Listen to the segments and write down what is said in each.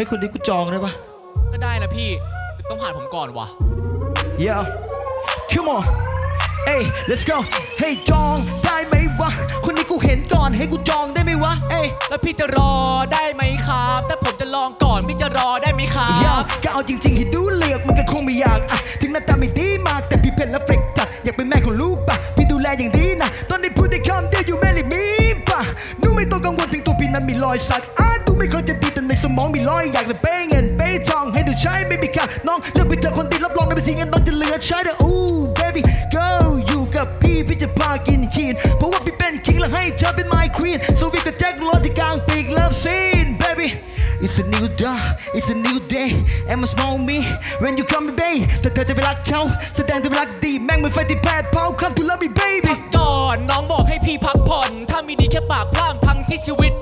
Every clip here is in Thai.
ฮ้ยคนนี้กูจองได้ปะก็ได้นะพี่แต่ต้องผ่านผมก่อนวะ Yeah Come on Hey let's go Hey จองได้ไหมวะ คนนี้กูเห็นก่อนให้กูจองได้ไหมวะเอ้ยแล้วพี่จะรอได้ไหมครับถ้าผมจะลองก่อนพี่จะรอได้ไหมครัยาบก็เอาจริงๆให้ดูเลือกมันก็คงไม่อยากอะถึงหน้าตาไม่ดีมากแต่พี่เพชรและเฟกจัดอยากเป็นแม่ของลูกปะพี่ดูแลอย่างดีนะ ตอนนี้พูดได้คำเดียวอยู่แม่ลิมีปะหนูไม่ต้องกังวลถึงตัวพี่นั้นมีรอยสักอาดูไม่เคยจะดีแต่ใน สมองมีรอยอยากจะเป้เงินเป้ทองให้ดูใช้ไม่มีค่าน้องเลือกไปเจอคนดีรับรองได้เป็นสิ่งเงินน้องจะเหลือใช้เด้ออู้ baby go อยู่กับพี่พี่จะพากินคีนเพราะว่าพี่เป็น king และให้เธอเป็น my queen so we can take รถที่กลางปีก love scene baby It's a new day, it's a new day And my small me when you come me babe แต่เธอจะไปรักเขาแสดงจะไปรักดีแม่งเหมือนไฟที่แผดเผา Come to love me baby พักก่อนน้องบอกให้พี่พักผ่อน ถ้ามีดีแค่ปากพร่ำทั้งที่ชีวิต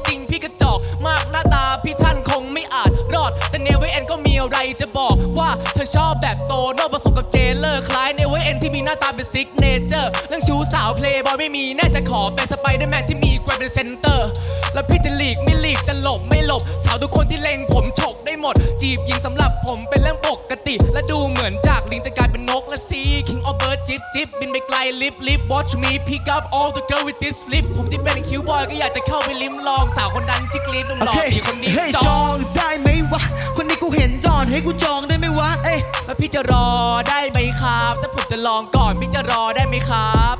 จะบอกว่าเธอชอบแบบโตโน่ผสมกับเจเลอร์ คล้ายเนเวเอ็นที่มีหน้าตาเป็นซิกเนเจอร์เรื่องชู้สาวเพลย์บอยไม่มีแน่จะขอเป็นสไปเดอร์แมนที่มีแกรนเป็นเซนเตอร์ แล้วพี่จะหลีกไม่หลีกจะหลบไม่หลบ สาวทุกคนที่เล็งผมฉกได้หมด จีบหญิงสำหรับผมเป็นเรื่องปกติ และดูเหมือนจากลิงจะกลายเป็นนกและซี King of Bird จิบจิบบินไปไกลลิฟลิฟ watch me pick up all the girl with this flip ผมที่เป็นคิวบอยก็อยากจะเข้าไปลิ้มลองสาวคนดังจิกลีดหนุ่มหล่อ Okay ผีคนนี้เฮ้ยจจอองงได้ไหมวะคนนี้กูเห็นก่ อนให้กูจองได้ไหมวะ เอ้ยแล้วพี่จะรอได้ไหมครับถ้าผมจะลองก่อนพี่จะรอได้ไหมครับ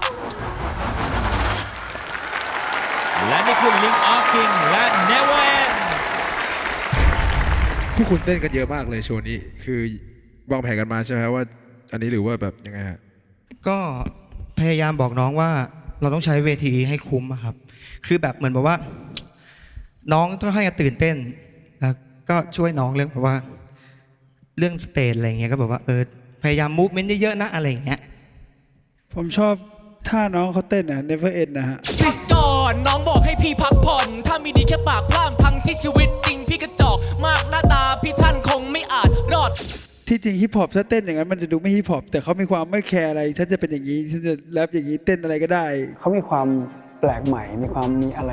และนี่คือ Link of King และ Never End ผู้คุณเต้นกันเยอะมากเลยโชว์นี้ คือวางแผนกันมาใช่ไหมว่า อันนี้หรือว่าแบบยังไงฮะ ก็พยายามบอกน้องว่าเราต้องใช้เวทีให้คุ้มอะครับ คือแบบเหมือนแบบว่า น้องต้องให้อนตื่นเต้นแล้วก็ช่วยน้องเรื่องแบบว่า เรื่องสเตจอะไรเงี้ยก็แบบว่าเออพยายามมูฟเมนต์เยอะๆนะอะไรอย่างเงี้ยผมชอบท่าน้องเขาเต้นอะ Never End นะฮะ พักก่อนน้องบอกให้พี่พักผ่อน ถ้ามีดีแค่ปากพร่ำทั้งที่ชีวิตจริงพี่กระจอกมากหน้าตาพี่ท่านคงไม่อาจรอด ที่จริงฮิปฮอปถ้าเต้นอย่างนั้นมันจะดูไม่ฮิปฮอปแต่เขามีความไม่แคร์อะไรฉันจะเป็นอย่างนี้ฉันจะแรปอย่างนี้เต้นอะไรก็ได้ เขามีความแปลกใหม่ มีความมีอะไร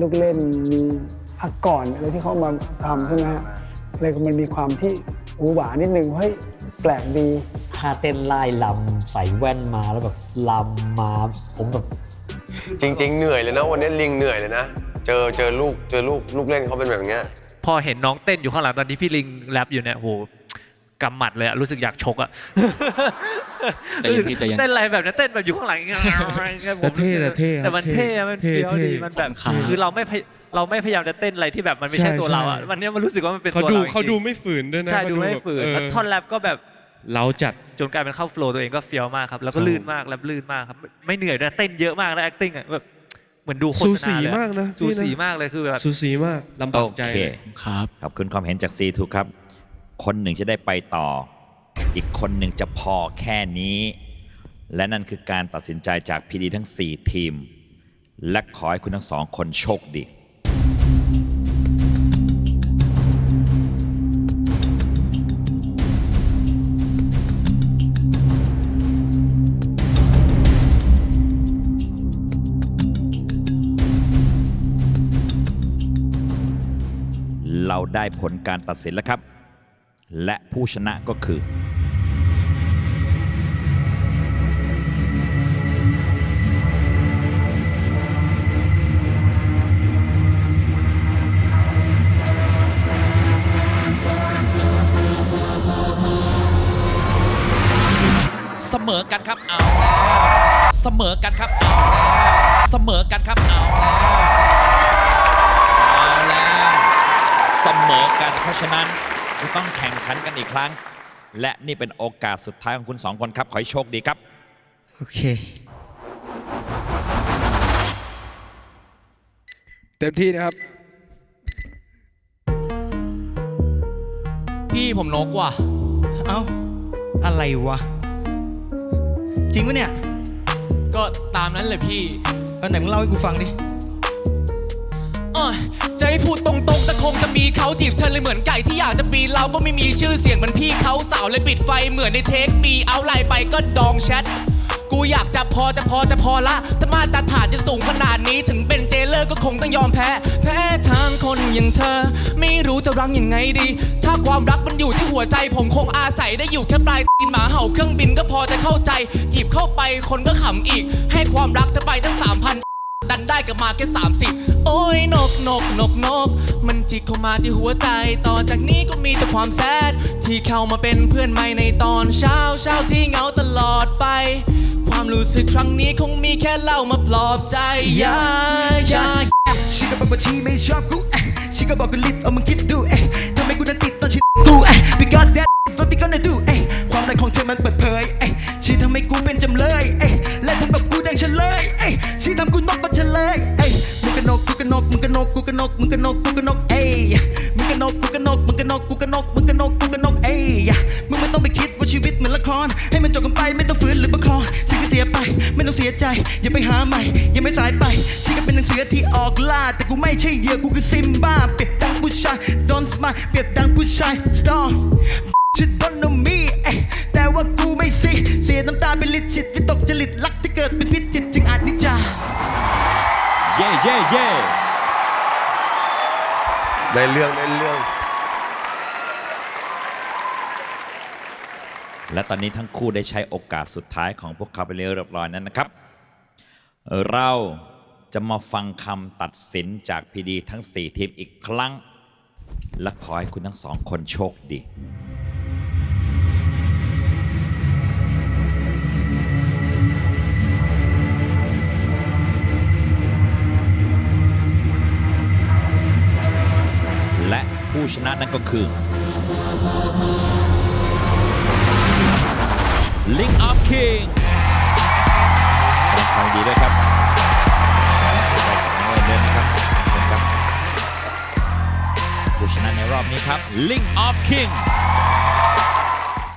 ลูกเล่น มีพักก่อนอะไรที่เขามาทำใช่ไหมฮะเลยมันมีความที่ อูหวานิดนึงเฮ้ยแปลกดีท่าเต้นไล่ลำใส่แว่นมาแล้วแบบลำมาผมแบบจริง ๆ เหนื่อยเลยนะ วันนี้ลิงเหนื่อยเลยนะ เจอเจอลูกเจอลูกลูกเล่นเขาเป็นแบบเนี้ย พอเห็นน้องเต้นอยู่ข้างหลังตอนที่พี่ลิงแรปอยู่เนี่ยโห กำหมัดเลยอะรู้สึกอยากชกอะใจเย็นพี่ใจเย็น เต้นอะไรแบบนั้นเต้นแบบอยู่ข้างหลังอย่างเงี้ยแต่เท่แต่เท่ครับแต่มันเท่อะมันเท่เฟี้ยวเท่ดีมันแบบขอบคุณครับคือเราไม่พยเราไม่พยายามจะเต้นอะไรที่แบบมันไม่ใช่ใช่ตัวเราอะใช่วันเนี้ยมันรู้สึกว่ามันเป็นเขาตัวดูเราจริงๆเขาดูไม่ฝืนด้วยนะใช่เขาดูไม่ฝืนแบบแล้วท่อนแรปก็แบบเราจัด จนกลายเป็นเข้าโฟล์ตัวเองก็เฟี้ยวมากครับแล้วก็ครับลื่นมากแรปลื่นมากครับไม่เหนื่อยด้วยเต้นเยอะมากแล้ว acting อะแบบเหมือนดูโฆษสูณาสีเลยอะมากนะสูพี่นะ สีมากเลยคือแบบ สูสีมากลำบาโอกใจเค เลย ครับ ขอบคุณความเห็นจาก C2 ครับ คนหนึ่งจะได้ไปต่อ อีกคนหนึ่งจะพอแค่นี้ และนั่นคือการตัดสินใจจากพีดีทั้ง 4 ทีม และขอให้คุณทั้งสองคนโชคดี เราได้ผลการตัดสินแล้วครับ และผู้ชนะก็คือ เสมอกันครับเอาแล้วเสมอกันครับเอาแล้วเสมอกันครับเอาแล้วเอาแล้วเสมอกันเพราะฉะนั้น จะต้องแข่งขันกันอีกครั้ง และนี่เป็นโอกาสสุดท้ายของคุณสองคนครับ ขอให้โชคดีครับ โอเค เต็มที่นะครับ พี่ผมนกว่ะ เอ้า อะไรวะ จริงปะเนี่ยก็ตามนั้นเลยพี่ เอาไหนมึงเล่าให้กูฟังดิเอ้ย จะให้พูดตรงๆแต่คงจะมีเขาจีบเธอเลยเหมือนไก่ที่อยากจะปีนเราก็ไม่มีชื่อเสียงเหมือนพี่เขาสาวเลยปิดไฟเหมือนในเทคปีเอาไลน์ไปก็ดองแชทกูอยากจะพอจะพอจะพอละถ้ามาตรฐานจะสูงขนาดนี้ถึงเป็นเจเลอร์ก็คงต้องยอมแพ้ แพ้ทางคนอย่างเธอ ไม่รู้จะรังยังไงดี ถ้าความรักมันอยู่ที่หัวใจ ผมคงอาศัยได้อยู่แค่ปลายตีนหมาเห่าเครื่องบินก็พอจะเข้าใจ จีบเข้าไปคนก็ขำอีก ให้ความรักเธอไปตั้งสามพัน ได้กลับมาแค่30 โอ้ยนกนกนกนก มันจิกเข้ามาที่หัวใจ ต่อจากนี้ก็มีแต่ความแซดที่เข้ามาเป็นเพื่อนใหม่ในตอนเช้าเช้าที่เหงาตลอดไป ความรู้สึกครั้งนี้คงมีแค่เล่ามาปลอบใจยายาชีก็บอกว่าชีไม่ชอบกูเอ๊ะชีก็บอกกูลิดเอามึงคิดดูเอ๊ะทำไมกูจะติดตอนชีกูเอ๊ะ because that what we gonna do เอ๊ะความรักของเธอมันเปิดเผยเอ๊ะ ชีทำให้กูเป็นจำเลยเอ๊ะและทำกับกูดังเฉลยเอ๊ะชีทำกูนกก็เฉลยเอ๊ะมึงก็นกกูก็นกมึงก็นกกูก็นกมึงก็นกกูก็นกเอ๊ะมึงก็นกกูก็นกมึงก็นกกูก็นกมึงก็นกกูก็นกเอ๊ะมึงไม่ต้องไปคิดว่าชีวิตเหมือนละคร ให้มันจบกันไปไม่ต้องฝืนหรือประคองสิ่งที่เสียไปไม่ต้องเสียใจ อย่าไปหาใหม่ยังไม่สายไปชีก็เป็นหนังเสือที่ออกล่า แต่กูไม่ใช่เหยื่อกูคือซิมบ้าเปรียบดังผู้ชาย don't smile เปรียบดังผู้ชาย strong ตวิตกจริตรักที่เกิดเป็นพิจิตจึงอาจนิจา เย่เย่เย่ได้เรื่องได้เรื่อง และตอนนี้ทั้งคู่ได้ใช้โอกาสสุดท้ายของพวกเขาไปเรียบร้อยนั้นนะครับ เราจะมาฟังคำตัดสินจากพีดีทั้ง 4 ทีมอีกครั้ง และขอให้คุณทั้งสองคนโชคดี ผู้ชนะนั่นก็คือ Link of King แสดงความยินดีด้วยครับไปกับน้องเอิญด้วยนะครับขอบคุณครับผู้ชนะในรอบนี้ครับลิงออฟคิง